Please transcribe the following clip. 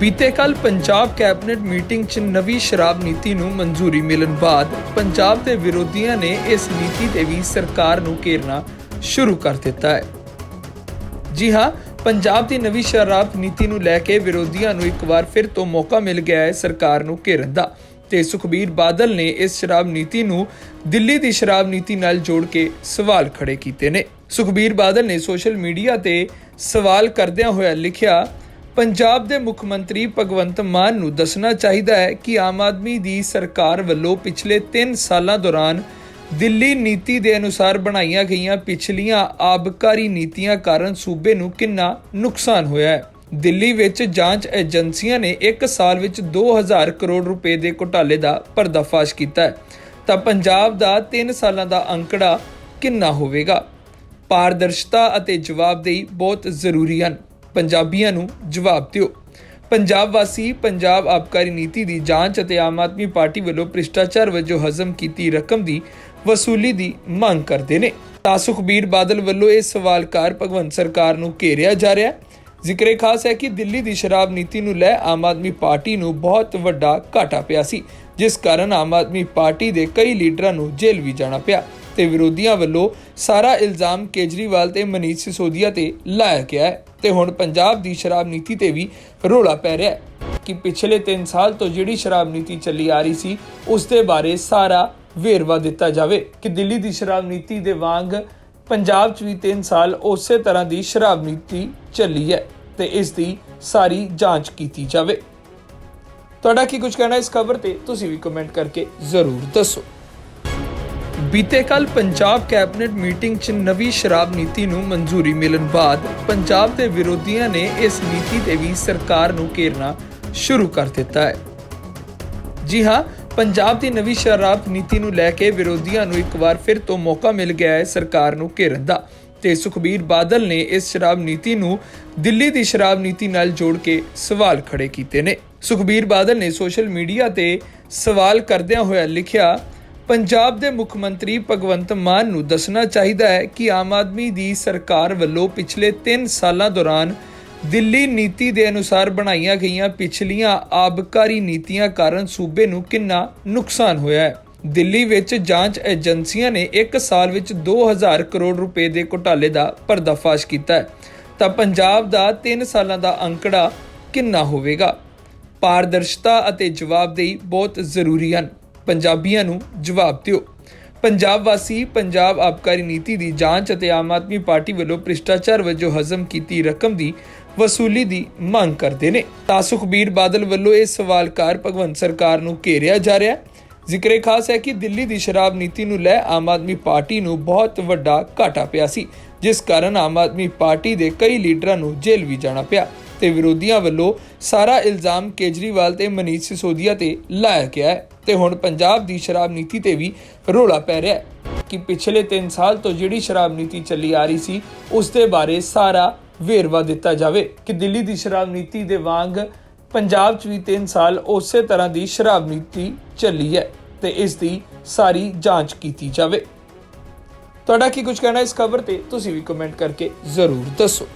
ਬੀਤੇ ਕੱਲ Punjab cabinet meeting 'ਚ ਨਵੀਂ ਸ਼ਰਾਬ ਨੀਤੀ ਨੂੰ ਮਨਜ਼ੂਰੀ ਮਿਲਣ ਬਾਅਦ ਪੰਜਾਬ ਦੇ ਵਿਰੋਧੀਆਂ ਨੇ ਇਸ ਨੀਤੀ ਤੇ ਵੀ ਸਰਕਾਰ ਨੂੰ ਘੇਰਨਾ ਸ਼ੁਰੂ ਕਰ ਦਿੱਤਾ ਹੈ। ਜੀ ਹਾਂ, ਪੰਜਾਬ ਦੀ ਨਵੀਂ ਸ਼ਰਾਬ ਨੀਤੀ ਨੂੰ ਲੈ ਕੇ ਵਿਰੋਧੀਆਂ ਨੂੰ ਇੱਕ ਵਾਰ ਫਿਰ ਤੋਂ ਮੌਕਾ ਮਿਲ ਗਿਆ ਹੈ ਸਰਕਾਰ ਨੂੰ ਘੇਰਨ ਦਾ ਤੇ ਸੁਖਬੀਰ ਬਾਦਲ ਨੇ ਇਸ ਸ਼ਰਾਬ ਨੀਤੀ ਨੂੰ ਦਿੱਲੀ ਦੀ ਸ਼ਰਾਬ ਨੀਤੀ ਨਾਲ ਜੋੜ ਕੇ ਸਵਾਲ ਖੜੇ ਕੀਤੇ ਨੇ। ਸੁਖਬੀਰ ਬਾਦਲ ਨੇ ਸੋਸ਼ਲ ਮੀਡੀਆ ਤੇ ਸਵਾਲ ਕਰਦਿਆਂ ਹੋਇਆ ਲਿਖਿਆ ਪੰਜਾਬ ਦੇ ਮੁੱਖ ਮੰਤਰੀ ਭਗਵੰਤ ਮਾਨ ਨੂੰ ਦੱਸਣਾ ਚਾਹੀਦਾ ਹੈ ਕਿ ਆਮ ਆਦਮੀ ਦੀ ਸਰਕਾਰ ਵੱਲੋਂ ਪਿਛਲੇ 3 ਸਾਲਾਂ ਦੌਰਾਨ ਦਿੱਲੀ ਨੀਤੀ ਦੇ ਅਨੁਸਾਰ ਬਣਾਈਆਂ ਗਈਆਂ ਪਿਛਲੀਆਂ ਆਬਕਾਰੀ ਨੀਤੀਆਂ ਕਾਰਨ ਸੂਬੇ ਨੂੰ ਕਿੰਨਾ ਨੁਕਸਾਨ ਹੋਇਆ ਹੈ। ਦਿੱਲੀ ਵਿੱਚ ਜਾਂਚ ਏਜੰਸੀਆਂ ਨੇ 1 ਸਾਲ ਵਿੱਚ 2000 ਕਰੋੜ ਰੁਪਏ ਦੇ ਘੁਟਾਲੇ ਦਾ ਪਰਦਾਫਾਸ਼ ਕੀਤਾ ਹੈ। ਤਾਂ ਪੰਜਾਬ ਦਾ 3 ਸਾਲਾਂ ਦਾ ਅੰਕੜਾ ਕਿੰਨਾ ਹੋਵੇਗਾ? ਪਾਰਦਰਸ਼ਤਾ ਅਤੇ ਜਵਾਬਦੇਹੀ ਬਹੁਤ ਜ਼ਰੂਰੀ ਹਨ। ਪੰਜਾਬੀਆਂ ਨੂੰ ਜਵਾਬ ਦਿਓ। ਪੰਜਾਬ ਵਾਸੀ ਪੰਜਾਬ ਆਬਕਾਰੀ ਨੀਤੀ ਦੀ ਜਾਂਚ ਅਤੇ ਆਮ ਆਦਮੀ ਪਾਰਟੀ ਵੱਲੋਂ ਭ੍ਰਿਸ਼ਟਾਚਾਰ ਵਜੋਂ ਹਜ਼ਮ ਕੀਤੀ ਰਕਮ ਦੀ ਵਸੂਲੀ ਦੀ ਮੰਗ ਕਰਦੇ ਨੇ। ਤਾਂ ਸੁਖਬੀਰ ਬਾਦਲ ਵੱਲੋਂ ਇਹ ਸਵਾਲਕਾਰ ਭਗਵੰਤ ਸਰਕਾਰ ਨੂੰ ਘੇਰਿਆ ਜਾ ਰਿਹਾ ਹੈ। ਜ਼ਿਕਰੇ ਖਾਸ ਹੈ ਕਿ ਦਿੱਲੀ ਦੀ ਸ਼ਰਾਬ ਨੀਤੀ ਨੂੰ ਲੈ ਆਮ ਆਦਮੀ ਪਾਰਟੀ ਨੂੰ ਬਹੁਤ ਵੱਡਾ ਘਾਟਾ ਪਿਆ ਸੀ, ਜਿਸ ਕਾਰਨ ਆਮ ਆਦਮੀ ਪਾਰਟੀ ਦੇ ਕਈ ਲੀਡਰਾਂ ਨੂੰ ਜੇਲ੍ਹ ਵੀ ਜਾਣਾ ਪਿਆ ਤੇ ਵਿਰੋਧੀਆਂ ਵੱਲੋਂ ਸਾਰਾ ਇਲਜ਼ਾਮ ਕੇਜਰੀਵਾਲ ਤੇ ਮਨੀਸ਼ ਸਿਸੋਦੀਆ ਤੇ ਲਾਇਆ ਗਿਆ ਹੈ ਤੇ ਹੁਣ ਪੰਜਾਬ ਦੀ ਸ਼ਰਾਬ ਨੀਤੀ ਤੇ ਵੀ ਰੋਲਾ ਪੈ ਰਿਹਾ ਹੈ ਕਿ ਪਿਛਲੇ 3 ਸਾਲ ਤੋਂ ਜਿਹੜੀ ਸ਼ਰਾਬ ਨੀਤੀ ਚੱਲੀ ਆ ਰਹੀ ਸੀ, ਉਸ ਦੇ ਬਾਰੇ ਸਾਰਾ ਵੇਰਵਾ ਦਿੱਤਾ ਜਾਵੇ ਕਿ ਦਿੱਲੀ ਦੀ ਸ਼ਰਾਬ ਨੀਤੀ ਦੇ ਵਾਂਗ ਪੰਜਾਬ 'ਚ ਵੀ 3 ਸਾਲ ਉਸੇ ਤਰ੍ਹਾਂ ਦੀ ਸ਼ਰਾਬ ਨੀਤੀ ਚੱਲੀ ਹੈ ਤੇ ਇਸ ਦੀ ਸਾਰੀ ਜਾਂਚ ਕੀਤੀ ਜਾਵੇ। ਤੁਹਾਡਾ ਕੀ ਕੁਝ ਕਹਿਣਾ ਇਸ ਖਬਰ ਤੇ? ਤੁਸੀਂ ਵੀ ਕਮੈਂਟ ਕਰਕੇ ਜ਼ਰੂਰ ਦੱਸੋ। ਬੀਤੇ ਕੱਲ ਪੰਜਾਬ ਕੈਬਨਿਟ ਮੀਟਿੰਗ 'ਚ ਨਵੀਂ ਸ਼ਰਾਬ ਨੀਤੀ ਨੂੰ ਮਨਜ਼ੂਰੀ ਮਿਲਣ ਬਾਅਦ ਪੰਜਾਬ ਦੇ ਵਿਰੋਧੀਆਂ ਨੇ ਇਸ ਨੀਤੀ ਤੇ ਵੀ ਸਰਕਾਰ ਨੂੰ ਘੇਰਨਾ ਸ਼ੁਰੂ ਕਰ ਦਿੱਤਾ ਹੈ। ਜੀ ਹਾਂ, ਪੰਜਾਬ ਦੀ ਨਵੀਂ ਸ਼ਰਾਬ ਨੀਤੀ ਨੂੰ ਲੈ ਕੇ ਵਿਰੋਧੀਆਂ ਨੂੰ ਇੱਕ ਵਾਰ ਫਿਰ ਤੋਂ ਮੌਕਾ ਮਿਲ ਗਿਆ ਹੈ ਸਰਕਾਰ ਨੂੰ ਘੇਰਨ ਦਾ ਤੇ ਸੁਖਬੀਰ ਬਾਦਲ ਨੇ ਇਸ ਸ਼ਰਾਬ ਨੀਤੀ ਨੂੰ ਦਿੱਲੀ ਦੀ ਸ਼ਰਾਬ ਨੀਤੀ ਨਾਲ ਜੋੜ ਕੇ ਸਵਾਲ ਖੜੇ ਕੀਤੇ ਨੇ। ਸੁਖਬੀਰ ਬਾਦਲ ਨੇ ਸੋਸ਼ਲ ਮੀਡੀਆ ਤੇ ਸਵਾਲ ਕਰਦਿਆਂ ਹੋਇਆ ਲਿਖਿਆ ਪੰਜਾਬ ਦੇ ਮੁੱਖ ਮੰਤਰੀ ਭਗਵੰਤ ਮਾਨ ਨੂੰ ਦੱਸਣਾ ਚਾਹੀਦਾ ਹੈ ਕਿ ਆਮ ਆਦਮੀ ਦੀ ਸਰਕਾਰ ਵੱਲੋਂ ਪਿਛਲੇ 3 ਸਾਲਾਂ ਦੌਰਾਨ ਦਿੱਲੀ ਨੀਤੀ ਦੇ ਅਨੁਸਾਰ ਬਣਾਈਆਂ ਗਈਆਂ ਪਿਛਲੀਆਂ ਆਬਕਾਰੀ ਨੀਤੀਆਂ ਕਾਰਨ ਸੂਬੇ ਨੂੰ ਕਿੰਨਾ ਨੁਕਸਾਨ ਹੋਇਆ ਹੈ। ਦਿੱਲੀ ਵਿੱਚ ਜਾਂਚ ਏਜੰਸੀਆਂ ਨੇ 1 ਸਾਲ ਵਿੱਚ 2000 ਕਰੋੜ ਰੁਪਏ ਦੇ ਘੁਟਾਲੇ ਦਾ ਪਰਦਾਫਾਸ਼ ਕੀਤਾ ਤਾਂ ਪੰਜਾਬ ਦਾ 3 ਸਾਲਾਂ ਦਾ ਅੰਕੜਾ ਕਿੰਨਾ ਹੋਵੇਗਾ? ਪਾਰਦਰਸ਼ਤਾ ਅਤੇ ਜਵਾਬਦੇਹੀ ਬਹੁਤ ਜ਼ਰੂਰੀ ਹਨ। ਪੰਜਾਬੀਆਂ ਨੂੰ ਜਵਾਬ ਦਿਓ। ਪੰਜਾਬ ਵਾਸੀ ਪੰਜਾਬ ਆਬਕਾਰੀ ਨੀਤੀ ਦੀ ਜਾਂਚ ਅਤੇ ਆਮ ਆਦਮੀ ਪਾਰਟੀ ਵੱਲੋਂ ਭ੍ਰਿਸ਼ਟਾਚਾਰ ਵਜੋਂ ਹਜ਼ਮ ਕੀਤੀ ਰਕਮ ਦੀ ਵਸੂਲੀ ਦੀ ਮੰਗ ਕਰਦੇ ਨੇ। ਤਾਂ ਸੁਖਬੀਰ ਬਾਦਲ ਵੱਲੋਂ ਇਹ ਸਵਾਲ ਕਾਰ ਭਗਵੰਤ ਸਰਕਾਰ ਨੂੰ ਘੇਰਿਆ ਜਾ ਰਿਹਾ ਹੈ। ਜ਼ਿਕਰੇ ਖਾਸ ਹੈ ਕਿ ਦਿੱਲੀ ਦੀ ਸ਼ਰਾਬ ਨੀਤੀ ਨੂੰ ਲੈ ਆਮ ਆਦਮੀ ਪਾਰਟੀ ਨੂੰ ਬਹੁਤ ਵੱਡਾ ਘਾਟਾ ਪਿਆ ਸੀ, ਜਿਸ ਕਾਰਨ ਆਮ ਆਦਮੀ ਪਾਰਟੀ ਦੇ ਕਈ ਲੀਡਰਾਂ ਨੂੰ ਜੇਲ੍ਹ ਵੀ ਜਾਣਾ ਪਿਆ। ਤੇ ਵਿਰੋਧੀਆਂ ਵੱਲੋਂ ਸਾਰਾ ਇਲਜ਼ਾਮ ਕੇਜਰੀਵਾਲ ਤੇ ਮਨੀਸ਼ ਸਿਸੋਦੀਆ ਤੇ ਲਾਇਆ ਗਿਆ ਹੈ ਤੇ ਹੁਣ ਪੰਜਾਬ ਦੀ ਸ਼ਰਾਬ ਨੀਤੀ ਤੇ ਵੀ ਰੋਲਾ ਪੈ ਰਿਹਾ ਹੈ ਕਿ ਪਿਛਲੇ 3 ਸਾਲ ਤੋਂ ਜਿਹੜੀ ਸ਼ਰਾਬ ਨੀਤੀ ਚੱਲੀ ਆ ਰਹੀ ਸੀ, ਉਸ ਦੇ ਬਾਰੇ ਸਾਰਾ ਵੇਰਵਾ ਦਿੱਤਾ ਜਾਵੇ ਕਿ ਦਿੱਲੀ ਦੀ ਸ਼ਰਾਬ ਨੀਤੀ ਦੇ ਵਾਂਗ ਪੰਜਾਬ 'ਚ ਵੀ 3 ਸਾਲ ਉਸੇ ਤਰ੍ਹਾਂ ਦੀ ਸ਼ਰਾਬ ਨੀਤੀ ਚੱਲੀ ਹੈ ਤੇ ਇਸ ਦੀ ਸਾਰੀ ਜਾਂਚ ਕੀਤੀ ਜਾਵੇ। ਤੁਹਾਡਾ ਕੀ ਕੁਝ ਕਹਿਣਾ ਇਸ ਖਬਰ ਤੇ, ਤੁਸੀਂ ਵੀ ਕਮੈਂਟ ਕਰਕੇ ਜ਼ਰੂਰ ਦੱਸੋ।